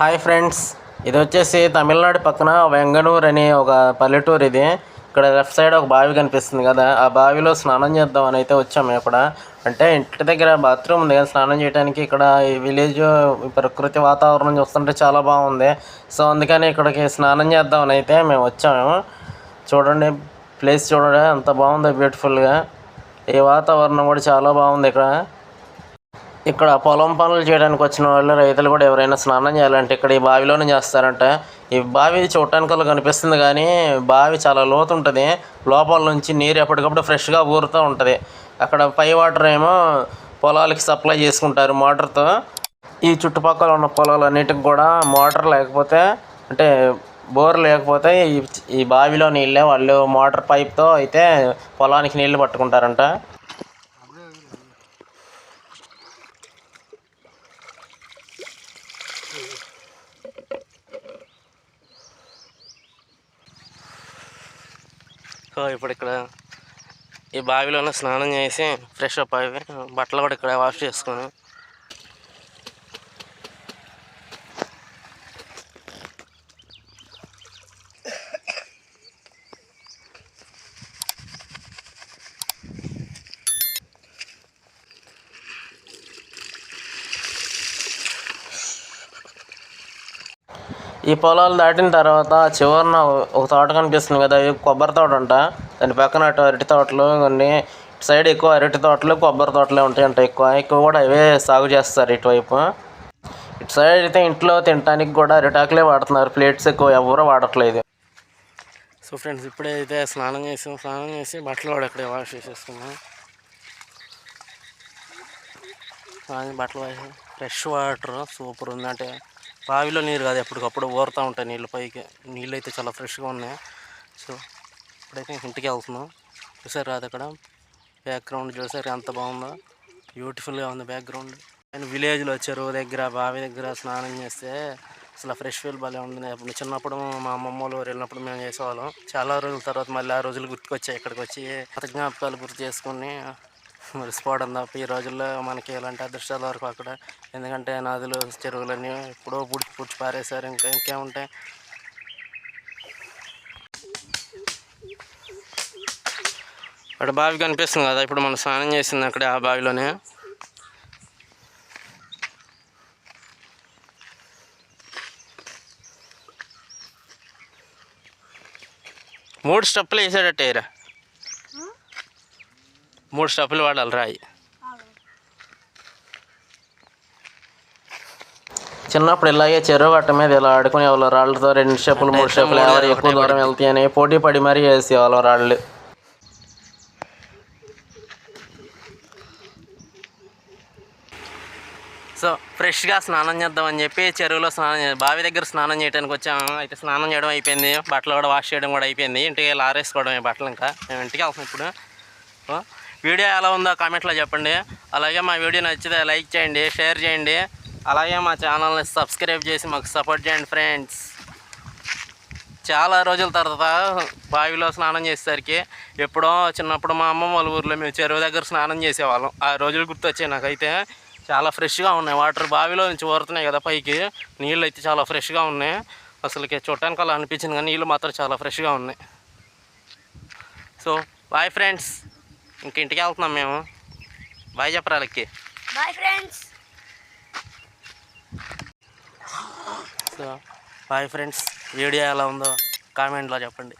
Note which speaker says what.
Speaker 1: Hi friends ఇది వచ్చేసి తమిళనాడు పక్కన వెంగనూరు అనే ఒక పల్లెటూరు ఇది. ఇక్కడ లెఫ్ట్ సైడ్ ఒక బావి కనిపిస్తుంది కదా ఆ బావిలో స్నానం చేద్దాం అని అయితే వచ్చాము ఇక్కడ అంటే ఇంటి దగ్గర బాత్రూమ్ ఉంది కదా స్నానం చేయడానికి ఇక్కడ ఈ విలేజ్ ప్రకృతి వాతావరణం చూస్తుంటే చాలా బాగుంది. సో అందుకని ఇక్కడికి స్నానం చేద్దాం అని అయితే మేము వచ్చాము. చూడండి ప్లేస్ చూడండి అంత బాగుంది బ్యూటిఫుల్గా. ఈ వాతావరణం కూడా చాలా బాగుంది ఇక్కడ. ఇక్కడ పొలం పనులు చేయడానికి వచ్చిన వాళ్ళు రైతులు కూడా ఎవరైనా స్నానం చేయాలంటే ఇక్కడ ఈ బావిలోనే చేస్తారంట. ఈ బావి చూడటానికి అలా కనిపిస్తుంది కానీ బావి చాలా లోతు ఉంటుంది. లోపల నుంచి నీరు ఎప్పటికప్పుడు ఫ్రెష్గా ఊరుతూ ఉంటుంది. అక్కడ పై వాటర్ ఏమో పొలాలకి సప్లై చేసుకుంటారు మోటార్తో. ఈ చుట్టుపక్కల ఉన్న పొలాలన్నిటికి కూడా మోటార్ లేకపోతే అంటే బోర్ లేకపోతే ఈ ఈ బావిలో నీళ్ళే వాళ్ళు మోటార్ పైప్తో అయితే పొలానికి నీళ్ళు పట్టుకుంటారంట. సో ఇప్పుడు ఇక్కడ ఈ బావిలోనే స్నానం చేసి ఫ్రెష్ అప్ అయ్యి బట్టలు కూడా ఇక్కడ వాష్ చేసుకొని ఈ పొలాలు దాటిన తర్వాత చివరిన ఒక తోట కనిపిస్తుంది కదా ఇది కొబ్బరి తోట అంట. దాని పక్కన అటు అరటి తోటలు కొన్ని ఇటు సైడ్ ఎక్కువ అరటి తోటలు కొబ్బరి తోటలే ఉంటాయంట ఎక్కువ. ఎక్కువ కూడా అవే సాగు చేస్తారు ఇటువైపు. ఇటు సైడ్ అయితే ఇంట్లో తినడానికి కూడా అరిటాకులే వాడుతున్నారు. ప్లేట్స్ ఎక్కువ ఎవరు వాడట్లేదు. సో ఫ్రెండ్స్ ఇప్పుడైతే స్నానం చేసాం. స్నానం చేసి బట్టలు కూడా ఇక్కడే వాష్ చేసేసుకున్నాం. బట్టలు వాష్ ఫ్రెష్ వాటర్ సూపర్ ఉంది అంటే బావిలో నీరు కాదు ఎప్పటికప్పుడు ఊరుతూ ఉంటాయి నీళ్ళు. పైకి నీళ్ళు అయితే చాలా ఫ్రెష్గా ఉన్నాయి. సో ఇప్పుడైతే ఇంటికి వెళ్తున్నాం. చూసారు రాదు అక్కడ? బ్యాక్గ్రౌండ్ చూసారు ఎంత బాగుందో? బ్యూటిఫుల్గా ఉంది బ్యాక్గ్రౌండ్. నేను విలేజ్లో చెరువు దగ్గర బావి దగ్గర స్నానం చేస్తే అసలు ఫ్రెష్ ఫీల్ భలే ఉంటుంది అప్పుడు చిన్నప్పుడు మా అమ్మమ్మ వాళ్ళు వెళ్ళినప్పుడు మేము చేసేవాళ్ళం. చాలా రోజుల తర్వాత మళ్ళీ ఆ రోజులు గుర్తుకొచ్చాయి ఇక్కడికి వచ్చి. పాత జ్ఞాపకాలు గుర్తు చేసుకుని మురిసిపోవడం తప్ప ఈ రోజుల్లో మనకి ఇలాంటి అదృష్టాల వరకు అక్కడ ఎందుకంటే నదులు చెరువులన్నీ ఎప్పుడో పుడిచి పుడిచి పారేశారు. ఇంకా ఇంకేముంటాయి? అక్కడ బావి కనిపిస్తుంది కదా ఇప్పుడు మనం స్నానం చేసింది అక్కడ ఆ బావిలోనే. మూడు స్టెప్పులు వేసాడట ఏరా మూడు స్టెప్పులు వాడాలి రాయి. చిన్నప్పుడు ఇలాగే చెరువు గట్ట మీద ఇలా ఆడుకునే వాళ్ళు రాళ్ళతో రెండు స్టెప్పులు మూడు స్టెప్పులు ఎవరు ఎక్కువ దూరం వెళ్తాయని పోటీ పడి మరీ వేసేవాళ్ళం రాళ్ళు. సో ఫ్రెష్గా స్నానం చేద్దామని చెప్పి చెరువులో స్నానం బావి దగ్గర స్నానం చేయడానికి వచ్చాము. అయితే స్నానం చేయడం అయిపోయింది. బట్టలు కూడా వాష్ చేయడం కూడా అయిపోయింది. ఇంటికి వెళ్ళి ఆరేసుకోవడమే బట్టలు ఇంకా. మేము ఇంటికి వెళ్తాం ఇప్పుడు. వీడియో ఎలా ఉందో కామెంట్లో చెప్పండి. అలాగే మా వీడియో నచ్చితే లైక్ చేయండి షేర్ చేయండి. అలాగే మా ఛానల్ని సబ్స్క్రైబ్ చేసి మాకు సపోర్ట్ చేయండి ఫ్రెండ్స్. చాలా రోజుల తర్వాత బావిలో స్నానం చేసేసరికి ఎప్పుడో చిన్నప్పుడు మా అమ్మమ్మ వాళ్ళ ఊర్లో మేము చెరువు దగ్గర స్నానం చేసేవాళ్ళం. ఆ రోజులు గుర్తొచ్చాయి నాకైతే. చాలా ఫ్రెష్గా ఉన్నాయి. వాటర్ బావిలో నుంచి ఊరుతున్నాయి కదా పైకి. నీళ్ళు అయితే చాలా ఫ్రెష్గా ఉన్నాయి. అసలుకి చూడటానికి అలా అనిపించింది కానీ నీళ్ళు మాత్రం చాలా ఫ్రెష్గా ఉన్నాయి. సో బాయ్ ఫ్రెండ్స్ ఇంక ఇంటికి వెళ్తున్నాం మేము. బాయ్ చెప్పరా వాళ్ళకి
Speaker 2: bye friends.
Speaker 1: So bye friends video ఎలా ఉందో కామెంట్లో చెప్పండి.